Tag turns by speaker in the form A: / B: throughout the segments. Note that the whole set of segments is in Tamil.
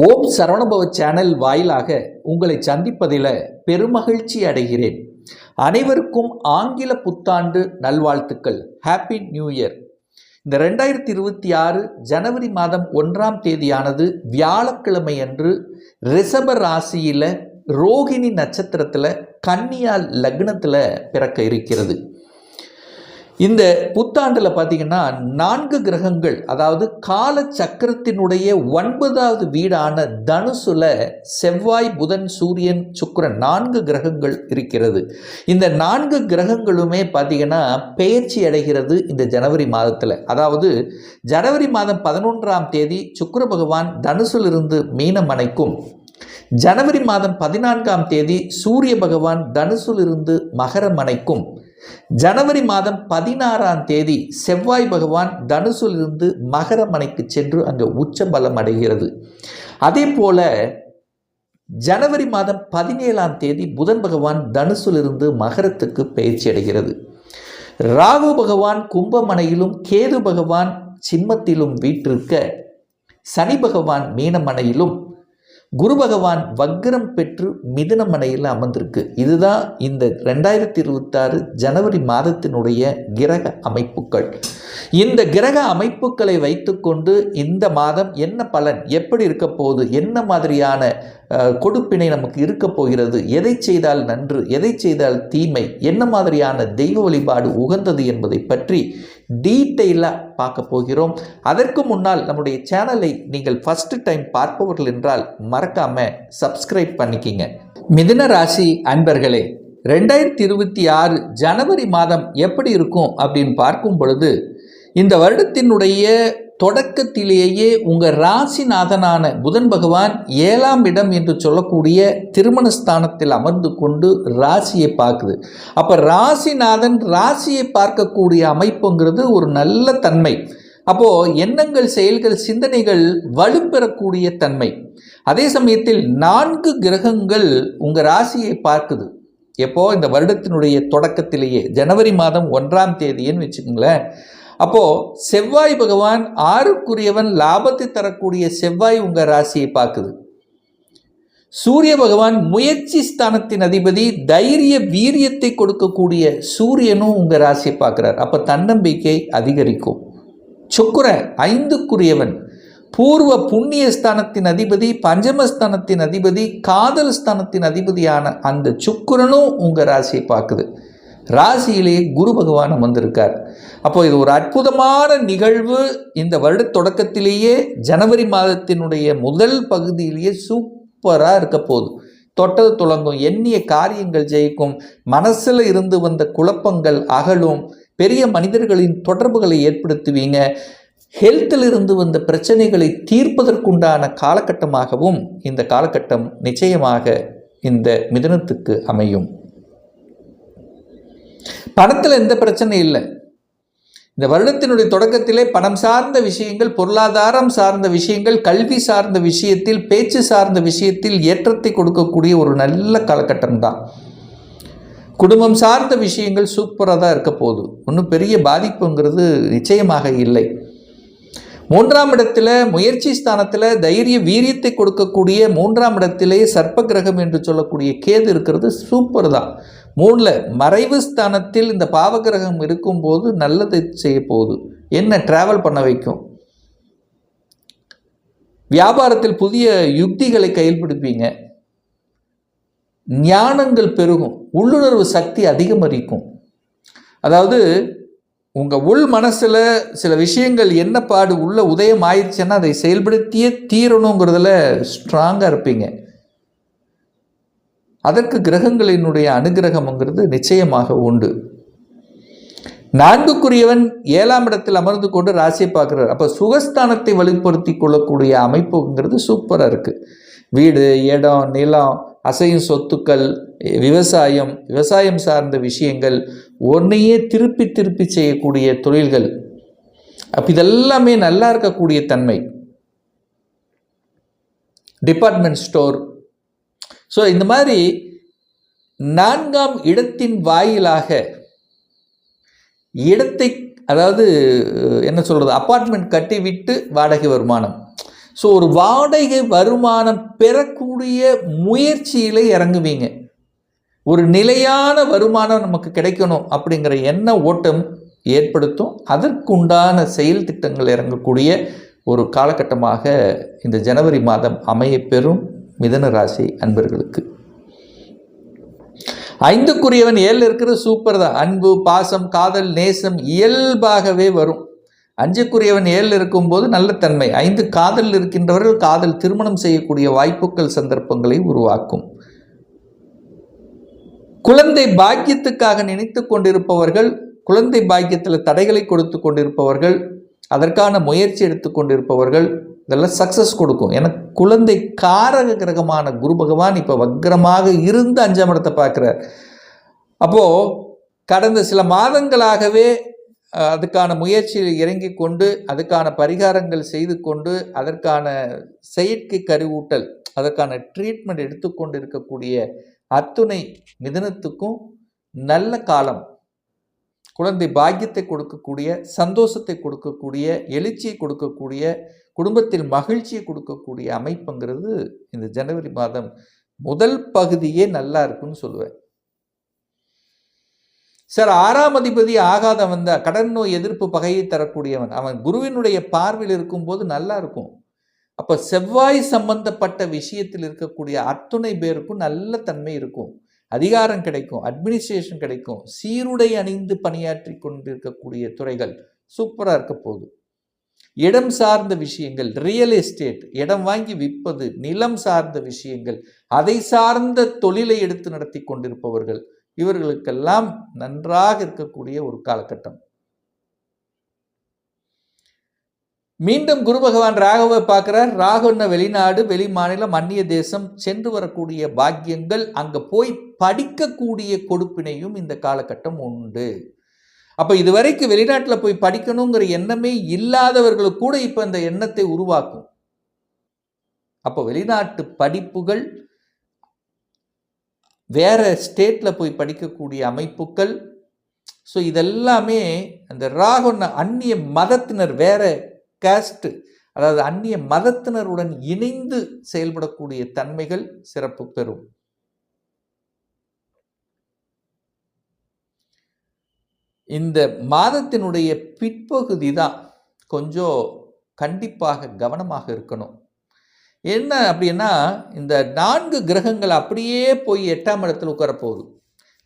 A: ஓம் சரவணபவ சேனல் வாயிலாக உங்களை சந்திப்பதில் பெருமகிழ்ச்சி அடைகிறேன். அனைவருக்கும் ஆங்கில புத்தாண்டு நல்வாழ்த்துக்கள். ஹாப்பி நியூ இயர் இந்த ரெண்டாயிரத்தி இருபத்தி ஆறு ஜனவரி மாதம் ஒன்றாம் தேதியானது வியாழக்கிழமை அன்று ரிஷப ராசியில் ரோகிணி நட்சத்திரத்தில் கன்னியா லக்னத்தில் பிறக்க இருக்கிறது. இந்த புத்தாண்டில் பார்த்தீங்கன்னா நான்கு கிரகங்கள் அதாவது கால சக்கரத்தினுடைய ஒன்பதாவது வீடான தனுசுல செவ்வாய் புதன் சூரியன் சுக்கரன் நான்கு கிரகங்கள் இருக்கிறது. இந்த நான்கு கிரகங்களுமே பார்த்தீங்கன்னா பெயர்ச்சி அடைகிறது இந்த ஜனவரி மாதத்தில். அதாவது ஜனவரி மாதம் பதினொன்றாம் தேதி சுக்கர பகவான் தனுசிலிருந்து மீனம் அணைக்கும். ஜனவரி மாதம் பதினான்காம் தேதி சூரிய பகவான் தனுசிலிருந்து மகரம் அணைக்கும். ஜனவரி மாதம் பதினாறாம் தேதி செவ்வாய் பகவான் தனுசிலிருந்து மகரமனைக்கு சென்று அங்கே உச்ச பலம் அடைகிறது. அதே போல ஜனவரி மாதம் பதினேழாம் தேதி புதன் பகவான் தனுசிலிருந்து மகரத்துக்கு பயிற்சி அடைகிறது. ராகு பகவான் கும்பமனையிலும் கேது பகவான் சிம்மத்திலும் வீற்றிருக்க சனி பகவான் மீனமனையிலும் குரு பகவான் வக்ரம் பெற்று மிதனமடையில் அமர்ந்திருக்கு. இதுதான் இந்த ரெண்டாயிரத்தி இருபத்தாறு ஜனவரி மாதத்தினுடைய கிரக அமைப்புகள். இந்த கிரக அமைப்புகளை வைத்துக்கொண்டு இந்த மாதம் என்ன பலன் எப்படி இருக்க போகுது என்ன மாதிரியான கொடுப்பினை நமக்கு இருக்க போகிறது எதை செய்தால் நன்று எதை செய்தால் தீமை என்ன மாதிரியான தெய்வ வழிபாடு உகந்தது என்பதை பற்றி டீட்டெயிலாக பார்க்க போகிறோம். அதற்கு முன்னால் நம்முடைய சேனலை நீங்கள் ஃபஸ்ட்டு டைம் பார்ப்பவர்கள் என்றால் மறக்காம சப்ஸ்கிரைப் பண்ணிக்கிங்க. மிதுன ராசி அன்பர்களே ரெண்டாயிரத்தி இருபத்தி ஆறு ஜனவரி மாதம் எப்படி இருக்கும் அப்படின்னு பார்க்கும் பொழுது இந்த வருடத்தினுடைய தொடக்கத்திலேயே உங்கள் ராசிநாதனான புதன் பகவான் ஏழாம் இடம் என்று சொல்லக்கூடிய திருமணஸ்தானத்தில் அமர்ந்து கொண்டு ராசியை பார்க்குது. அப்போ ராசிநாதன் ராசியை பார்க்கக்கூடிய அமைப்புங்கிறது ஒரு நல்ல தன்மை. அப்போது எண்ணங்கள் செயல்கள் சிந்தனைகள் வலுப்பெறக்கூடிய தன்மை. அதே சமயத்தில் நான்கு கிரகங்கள் உங்கள் ராசியை பார்க்குது. எப்போ? இந்த வருடத்தினுடைய தொடக்கத்திலேயே. ஜனவரி மாதம் ஒன்றாம் தேதின்னு வச்சுக்கோங்களேன். அப்போது செவ்வாய் பகவான் ஆறுக்குரியவன் லாபத்தை தரக்கூடிய செவ்வாய் உங்கள் ராசியை பார்க்குது. சூரிய பகவான் முயற்சி ஸ்தானத்தின் அதிபதி தைரிய வீரியத்தை கொடுக்கக்கூடிய சூரியனும் உங்கள் ராசியை பார்க்குறார். அப்போ தன்னம்பிக்கை அதிகரிக்கும். சுக்கிரன் ஐந்துக்குரியவன் பூர்வ புண்ணிய ஸ்தானத்தின் அதிபதி பஞ்சமஸ்தானத்தின் அதிபதி காதல் ஸ்தானத்தின் அதிபதியான அந்த சுக்குரனும் உங்கள் ராசியை பார்க்குது. ராசியிலே குரு பகவான் வந்திருக்கார் அப்போ இது ஒரு அற்புதமான நிகழ்வு. இந்த வருட தொடக்கத்திலேயே ஜனவரி மாதத்தினுடைய முதல் பகுதியிலேயே சூப்பராக இருக்க போகுது. தொட்டது துளங்கும் எண்ணிய காரியங்கள் ஜெயிக்கும் மனசில் இருந்து வந்த குழப்பங்கள் அகலும் பெரிய மனிதர்களின் தொடர்புகளை ஏற்படுத்துவீங்க. ஹெல்த்தில் இருந்து வந்த பிரச்சனைகளை தீர்ப்பதற்குண்டான காலகட்டமாகவும் இந்த காலகட்டம் நிச்சயமாக இந்த மிதனத்துக்கு அமையும். பணத்தில் எந்த பிரச்சனையும் இல்லை. இந்த வருடத்தினுடைய தொடக்கத்திலே பணம் சார்ந்த விஷயங்கள் பொருளாதாரம் சார்ந்த விஷயங்கள் கல்வி சார்ந்த விஷயத்தில் பேச்சு சார்ந்த விஷயத்தில் ஏற்றத்தை கொடுக்கக்கூடிய ஒரு நல்ல காலகட்டம் தான். குடும்பம் சார்ந்த விஷயங்கள் சூப்பராக தான் இருக்க போகுது. ஒன்றும் பெரிய பாதிப்புங்கிறது நிச்சயமாக இல்லை. மூன்றாம் இடத்துல முயற்சி ஸ்தானத்தில் தைரிய வீரியத்தை கொடுக்கக்கூடிய மூன்றாம் இடத்திலே சர்ப்ப கிரகம் என்று சொல்லக்கூடிய கேது இருக்கிறது சூப்பர் தான். மூணில் மறைவு ஸ்தானத்தில் இந்த பாவகிரகம் இருக்கும்போது நல்லது செய்ய போகுது. என்ன டிராவல் பண்ண வைக்கும்? வியாபாரத்தில் புதிய யுக்திகளை கையில்பிடிப்பீங்க ஞானங்கள் பெருகும். உள்ளுணர்வு சக்தி அதிகமரிக்கும். அதாவது உங்கள் உள் மனசில் சில விஷயங்கள் என்ன பாடு உள்ள உதயம் ஆயிடுச்சுன்னா அதை செயல்படுத்தியே தீரணுங்கிறதுல ஸ்ட்ராங்காக இருப்பீங்க. அதற்கு கிரகங்களினுடைய அனுகிரகம்ங்கிறது நிச்சயமாக உண்டு. நான்குக்குரியவன் ஏழாம் இடத்தில் அமர்ந்து கொண்டு ராசியை பார்க்குறார். அப்போ சுகஸ்தானத்தை வலுப்படுத்தி கொள்ளக்கூடிய அமைப்புங்கிறது சூப்பராக இருக்குது வீடு இடம் நிலம் அசையும் சொத்துக்கள் விவசாயம் விவசாயம் சார்ந்த விஷயங்கள் ஒன்றையே திருப்பி திருப்பி செய்யக்கூடிய தொழில்கள். அப்போ இதெல்லாமே நல்லா இருக்கக்கூடிய தன்மை. டிபார்ட்மெண்ட் ஸ்டோர் ஸோ இந்த மாதிரி நான்காம் இடத்தின் வாயிலாக இடத்தை அதாவது என்ன சொல்கிறது அப்பார்ட்மெண்ட் கட்டிவிட்டு வாடகை வருமானம். ஸோ ஒரு வாடகை வருமானம் பெறக்கூடிய முயற்சியில் இறங்குவீங்க. ஒரு நிலையான வருமானம் நமக்கு கிடைக்கணும் அப்படிங்கிற எண்ண ஓட்டம் ஏற்படுத்தும். அதற்குண்டான செயல் திட்டங்கள் இறங்கக்கூடிய ஒரு காலகட்டமாக இந்த ஜனவரி மாதம் அமைய பெறும் மிதன ராசி அன்பர்களுக்கு. ஐந்துக்குரியவன் ஏழில் இருக்கிறது சூப்பர் தான் அன்பு பாசம் காதல் நேசம் இயல்பாகவே வரும். அஞ்சுக்குரியவன் ஏழில் இருக்கும்போது நல்ல தன்மை. ஐந்து காதல் இருக்கின்றவர்கள் காதல் திருமணம் செய்யக்கூடிய வாய்ப்புகள் சந்தர்ப்பங்களை உருவாக்கும். குழந்தை பாக்கியத்துக்காக நினைத்து கொண்டிருப்பவர்கள் குழந்தை பாக்கியத்தில் தடைகளை கொடுத்து கொண்டிருப்பவர்கள் அதற்கான முயற்சி எடுத்து கொண்டிருப்பவர்கள் இதெல்லாம் சக்ஸஸ் கொடுக்கும். ஏன்னா குழந்தை காரக கிரகமான குரு பகவான் இப்போ வக்ரமாக இருந்து அஞ்சாம் இடத்தை பார்க்குறார். அப்போது கடந்த சில மாதங்களாகவே அதுக்கான முயற்சியில் இறங்கி கொண்டு அதுக்கான பரிகாரங்கள் செய்து கொண்டு அதற்கான செயற்கை கருவூட்டல் அதற்கான ட்ரீட்மெண்ட் எடுத்துக்கொண்டு இருக்கக்கூடிய அத்துணை மிதனத்துக்கும் நல்ல காலம் குழந்தை பாக்கியத்தை கொடுக்கக்கூடிய சந்தோஷத்தை கொடுக்கக்கூடிய எழுச்சியை கொடுக்கக்கூடிய குடும்பத்தில் மகிழ்ச்சியை கொடுக்கக்கூடிய அமைப்புங்கிறது இந்த ஜனவரி மாதம் முதல் பகுதியே நல்லா இருக்குன்னு சொல்லுவேன். சார் ஆறாம் அதிபதி ஆகாதவன் தான். கடன் நோய் எதிர்ப்பு பகையை தரக்கூடியவன். அவன் குருவினுடைய பார்வையில் இருக்கும்போது நல்லா இருக்கும். அப்போ செவ்வாய் சம்பந்தப்பட்ட விஷயத்தில் இருக்கக்கூடிய அத்துணை பேருக்கும் நல்ல தன்மை இருக்கும். அதிகாரம் கிடைக்கும் அட்மினிஸ்ட்ரேஷன் கிடைக்கும். சீருடை அணிந்து பணியாற்றி கொண்டிருக்கக்கூடிய துறைகள் சூப்பராக இருக்க போகுது. இடம் சார்ந்த விஷயங்கள் ரியல் எஸ்டேட் இடம் வாங்கி விற்பது நிலம் சார்ந்த விஷயங்கள் அதை சார்ந்த தொழிலை எடுத்து நடத்தி கொண்டிருப்பவர்கள் இவர்களுக்கெல்லாம் நன்றாக இருக்கக்கூடிய ஒரு காலகட்டம். மீண்டும் குரு பகவான் ராகவை பார்க்குறார். ராகுன்ன வெளிநாடு வெளி மாநிலம் அந்நிய தேசம் சென்று வரக்கூடிய பாக்கியங்கள் அங்கே போய் படிக்கக்கூடிய கொடுப்பினையும் இந்த காலகட்டம் உண்டு. அப்போ இதுவரைக்கும் வெளிநாட்டில் போய் படிக்கணுங்கிற எண்ணமே இல்லாதவர்களுக்கு கூட இப்போ இந்த எண்ணத்தை உருவாக்கும். அப்போ வெளிநாட்டு படிப்புகள் வேறு ஸ்டேட்டில் போய் படிக்கக்கூடிய அமைப்புகள். ஸோ இதெல்லாமே அந்த ராகுன அந்நிய மதத்தினர் வேற காஸ்ட்டு அதாவது அந்நிய மதத்தினருடன் இணைந்து செயல்படக்கூடிய தன்மைகள் சிறப்பு பெறும். இந்த மாதத்தினுடைய பிற்பகுதி தான் கொஞ்சம் கண்டிப்பாக கவனமாக இருக்கணும். என்ன அப்படின்னா இந்த நான்கு கிரகங்கள் அப்படியே போய் எட்டாம் இடத்துல உட்கார போகுது.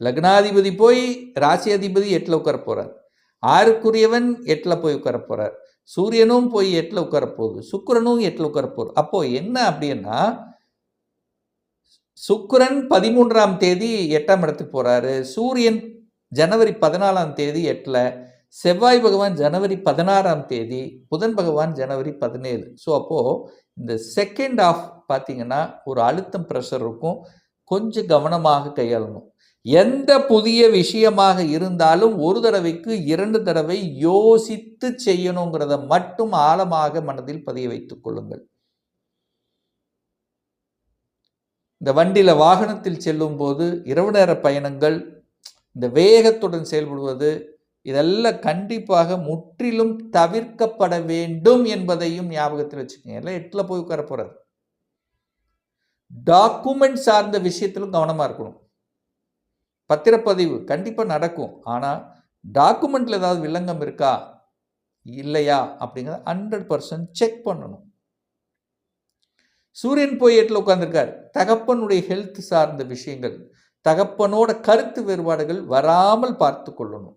A: லக்னாதிபதி போய் ராசி அதிபதி எட்டில் உட்கார போகிறார் ஆறுக்குரியவன் எட்டில் போய் உட்கார போகிறார் சூரியனும் போய் எட்டில் உட்கார போகுது. சுக்கிரனும் எட்டில் உட்கார போகுது. அப்போது என்ன அப்படின்னா சுக்கிரன் பதிமூன்றாம் தேதி எட்டாம் இடத்துக்கு போகிறாரு சூரியன் ஜனவரி பதினாலாம் தேதி எட்டில் செவ்வாய் பகவான் ஜனவரி பதினாறாம் தேதி புதன் பகவான் ஜனவரி பதினேழு. ஸோ அப்போது இந்த செகண்ட் ஆஃப் பார்த்தீங்கன்னா ஒரு அழுத்தம் ப்ரெஷர் இருக்கும். கொஞ்சம் கவனமாக கையாளணும். எந்த புதிய விஷயமாக இருந்தாலும் ஒரு தடவைக்கு இரண்டு தடவை யோசித்து செய்யணுங்கிறத மட்டும் ஆழமாக மனதில் பதிய வைத்துக் கொள்ளுங்கள். இந்த வண்டியில் வாகனத்தில் செல்லும் போது இரவு நேர பயணங்கள் இந்த வேகத்துடன் செயல்படுவது இதெல்லாம் கண்டிப்பாக முற்றிலும் தவிர்க்கப்பட வேண்டும் என்பதையும் ஞாபகத்தில் வச்சுக்கோங்க. எல்லாம் எட்டில் போய் உட்கார போகிறார் டாக்குமெண்ட் சார்ந்த விஷயத்திலும் கவனமாக இருக்கணும். பத்திரப்பதிவு கண்டிப்பாக நடக்கும். ஆனால் டாக்குமெண்ட்டில் ஏதாவது வில்லங்கம் இருக்கா? இல்லையா? அப்படிங்கிறத ஹண்ட்ரட் பர்சன்ட் செக் பண்ணணும். சூரியன் போய் எட்டில் உட்காந்துருக்கார் தகப்பனுடைய ஹெல்த் சார்ந்த விஷயங்கள் தகப்பனோட கருத்து வேறுபாடுகள் வராமல் பார்த்து கொள்ளணும்.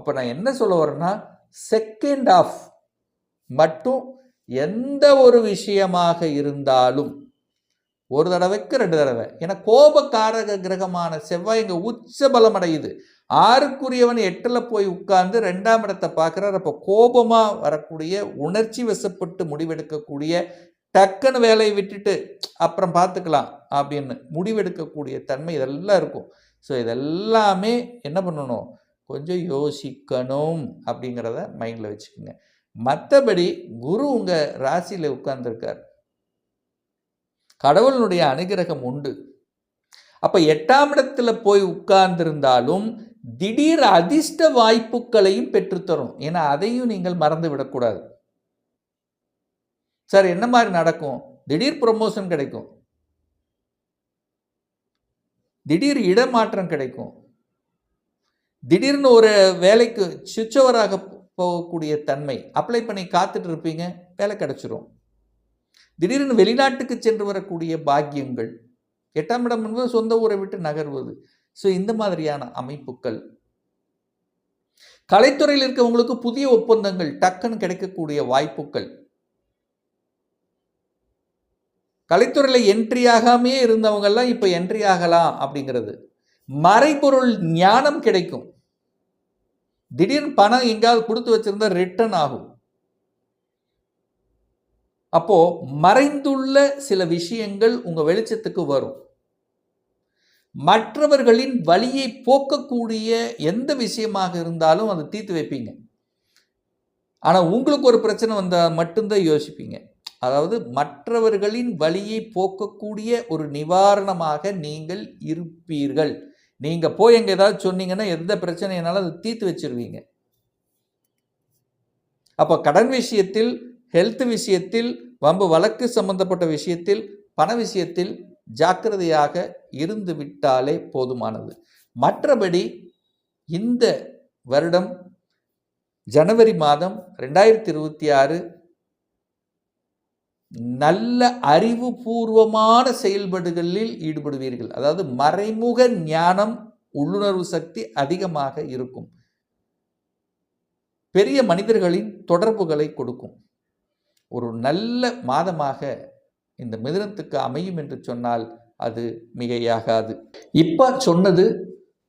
A: அப்போ நான் என்ன சொல்ல வரேன்னா செகண்ட் ஆஃப் மட்டும் எந்த ஒரு விஷயமாக இருந்தாலும் ஒரு தடவைக்கு ரெண்டு தடவை. ஏன்னா கோபக்காரக கிரகமான செவ்வாய் இங்கே உச்ச பலம் அடையுது ஆறுக்குரியவன் எட்டில் போய் உட்கார்ந்து ரெண்டாம் இடத்தை பார்க்குறார். அப்போ கோபமாக வரக்கூடிய உணர்ச்சி வசப்பட்டு முடிவெடுக்கக்கூடிய டக்குன்னு வேலையை விட்டுட்டு அப்புறம் பார்த்துக்கலாம் அப்படின்னு முடிவெடுக்கக்கூடிய தன்மை இதெல்லாம் இருக்கும். ஸோ இதெல்லாமே என்ன பண்ணணும்? கொஞ்சம் யோசிக்கணும் அப்படிங்கிறத மைண்டில் வச்சுக்கோங்க. மற்றபடி குரு உங்கள் ராசியில் உட்கார்ந்துருக்கார். கடவுளுடைய அனுகிரகம் உண்டு. அப்போ எட்டாம் இடத்துல போய் உட்கார்ந்திருந்தாலும் திடீர் அதிர்ஷ்ட வாய்ப்புகளையும் பெற்றுத்தரும். ஏன்னா அதையும் நீங்கள் மறந்து விடக்கூடாது. சார் என்ன மாதிரி நடக்கும்? திடீர் ப்ரொமோஷன் கிடைக்கும். திடீர் இடமாற்றம் கிடைக்கும். திடீர்னு ஒரு வேலைக்கு சுவிட்சவராக போகக்கூடிய தன்மை அப்ளை பண்ணி காத்துட்டு இருப்பீங்க வேலை கிடச்சிரும். திடீர்னு வெளிநாட்டுக்கு சென்று வரக்கூடிய பாக்கியங்கள் எட்டாம் இடம் என்பது சொந்த ஊரை விட்டு நகர்வது. ஸோ இந்த மாதிரியான அமைப்புகள். கலைத்துறையில் இருக்கவங்களுக்கு புதிய ஒப்பந்தங்கள் டக்குன்னு கிடைக்கக்கூடிய வாய்ப்புகள். கலைத்துறையில் என்ட்ரி ஆகாமே இருந்தவங்கெல்லாம் இப்போ என்ட்ரி ஆகலாம் அப்படிங்கிறது. மறைபொருள் ஞானம் கிடைக்கும். திடீர்னு பணம் எங்கேயாவது கொடுத்து வச்சிருந்தா ரிட்டர்ன் ஆகும். அப்போ மறைந்துள்ள சில விஷயங்கள் உங்க வெளிச்சத்துக்கு வரும். மற்றவர்களின் வழியை போக்கக்கூடிய எந்த விஷயமாக இருந்தாலும் அதை தீர்த்து வைப்பீங்க. ஆனால் உங்களுக்கு ஒரு பிரச்சனை வந்தால் மட்டும்தான் யோசிப்பீங்க. அதாவது மற்றவர்களின் வழியை போக்கக்கூடிய ஒரு நிவாரணமாக நீங்கள் இருப்பீர்கள். நீங்கள் போய் எங்கே ஏதாவது சொன்னீங்கன்னா எந்த பிரச்சனையினாலும் அதை தீர்த்து வச்சிருவீங்க. அப்போ கடன் விஷயத்தில் ஹெல்த் விஷயத்தில் வம்பு வழக்கு சம்பந்தப்பட்ட விஷயத்தில் பண விஷயத்தில் ஜாக்கிரதையாக இருந்து விட்டாலே போதுமானது. மற்றபடி இந்த வருடம் ஜனவரி மாதம் ரெண்டாயிரத்தி இருபத்தி ஆறு நல்ல அறிவுபூர்வமான செயல்பாடுகளில் ஈடுபடுவீர்கள். அதாவது மறைமுக ஞானம் உள்ளுணர்வு சக்தி அதிகமாக இருக்கும். பெரிய மனிதர்களின் தொடர்புகளை கொடுக்கும். ஒரு நல்ல மாதமாக இந்த மிதுனத்துக்கு அமையும் என்று சொன்னால் அது மிகையாகாது. இப்போ சொன்னது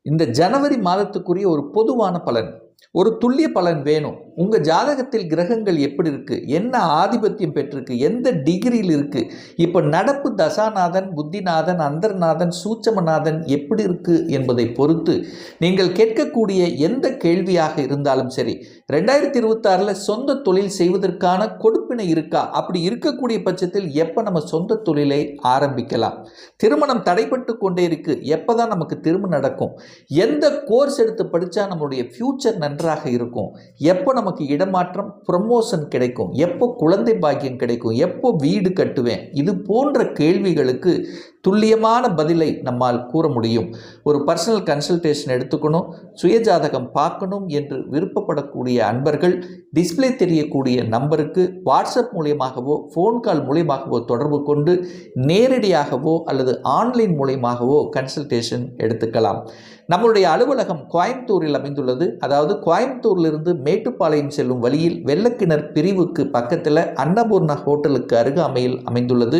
A: இந்த ஜனவரி மாதத்துக்குரிய ஒரு பொதுவான பலன். ஒரு துல்லிய பலன் வேணும். உங்கள் ஜாதகத்தில் கிரகங்கள் எப்படி இருக்குது என்ன ஆதிபத்தியம் பெற்றிருக்கு? எந்த டிகிரியில் இருக்குது இப்போ நடப்பு தசாநாதன் புத்திநாதன் அந்தர்நாதன் சூட்சமநாதன் எப்படி இருக்குது என்பதை பொறுத்து நீங்கள் கேட்கக்கூடிய எந்த கேள்வியாக இருந்தாலும் சரி ரெண்டாயிரத்தி இருபத்தாறில் சொந்த தொழில் செய்வதற்கான கொடுப்பினை இருக்கா? அப்படி இருக்கக்கூடிய பட்சத்தில் எப்போ நம்ம சொந்த தொழிலை ஆரம்பிக்கலாம்? திருமணம் தடைப்பட்டு கொண்டே இருக்கு. எப்போ தான் நமக்கு திருமணம் நடக்கும்? எந்த கோர்ஸ் எடுத்து படித்தா நம்மளுடைய ஃப்யூச்சர் நன்றாக இருக்கும்? எப்போ நமக்கு இடமாற்றம் ப்ரமோஷன் கிடைக்கும். எப்போ குழந்தை பாக்கியம் கிடைக்கும்? எப்போ வீடு கட்டுவேன்? இது போன்ற கேள்விகளுக்கு துல்லியமான பதிலை நம்மால் கூற முடியும். ஒரு பர்சனல் கன்சல்டேஷன் எடுத்துக்கணும் சுயஜாதகம் பார்க்கணும் என்று விருப்பப்படக்கூடிய அன்பர்கள் டிஸ்பிளே தெரியக்கூடிய நம்பருக்கு வாட்ஸ்அப் மூலியமாகவோ ஃபோன் கால் மூலியமாகவோ தொடர்பு கொண்டு நேரடியாகவோ அல்லது ஆன்லைன் மூலியமாகவோ கன்சல்டேஷன் எடுத்துக்கலாம். நம்மளுடைய அலுவலகம் கோயம்புத்தூரில் அமைந்துள்ளது. அதாவது கோயம்புத்தூரிலிருந்து மேட்டுப்பாளையம் செல்லும் வழியில் வெள்ளக்கிணர் பிரிவுக்கு பக்கத்தில் அன்னபூர்ணா ஹோட்டலுக்கு அருகாமையில் அமைந்துள்ளது.